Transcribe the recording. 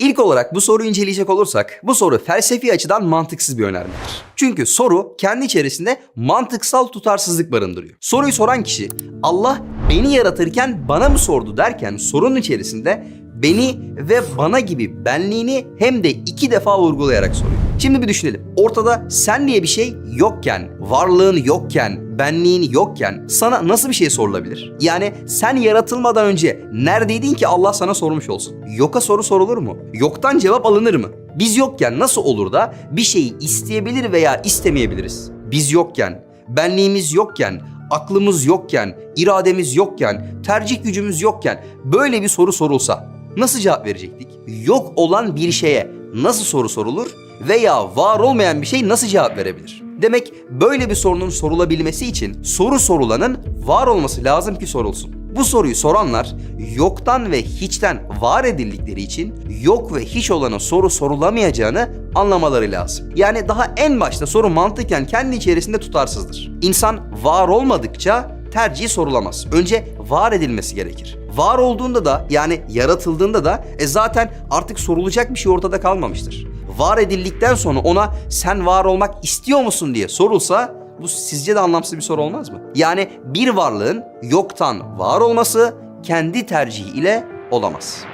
İlk olarak bu soruyu inceleyecek olursak bu soru felsefi açıdan mantıksız bir önermedir. Çünkü soru kendi içerisinde mantıksal tutarsızlık barındırıyor. Soruyu soran kişi Allah beni yaratırken bana mı sordu derken sorunun içerisinde beni ve bana gibi benliğini hem de iki defa vurgulayarak soruyor. Şimdi bir düşünelim. Ortada sen diye bir şey yokken, varlığın yokken, benliğin yokken sana nasıl bir şey sorulabilir? Yani sen yaratılmadan önce neredeydin ki Allah sana sormuş olsun? Yoka soru sorulur mu? Yoktan cevap alınır mı? Biz yokken nasıl olur da bir şeyi isteyebilir veya istemeyebiliriz? Biz yokken, benliğimiz yokken, aklımız yokken, irademiz yokken, tercih gücümüz yokken böyle bir soru sorulsa nasıl cevap verecektik? Yok olan bir şeye nasıl soru sorulur veya var olmayan bir şey nasıl cevap verebilir? Demek böyle bir sorunun sorulabilmesi için soru sorulanın var olması lazım ki sorulsun. Bu soruyu soranlar yoktan ve hiçten var edildikleri için yok ve hiç olana soru sorulamayacağını anlamaları lazım. Yani daha en başta soru mantıken kendi içerisinde tutarsızdır. İnsan var olmadıkça tercihi sorulamaz. Önce var edilmesi gerekir. Var olduğunda da yani yaratıldığında da e zaten artık sorulacak bir şey ortada kalmamıştır. Var edildikten sonra ona sen var olmak istiyor musun diye sorulsa bu sizce de anlamsız bir soru olmaz mı? Yani bir varlığın yoktan var olması kendi tercihi ile olamaz.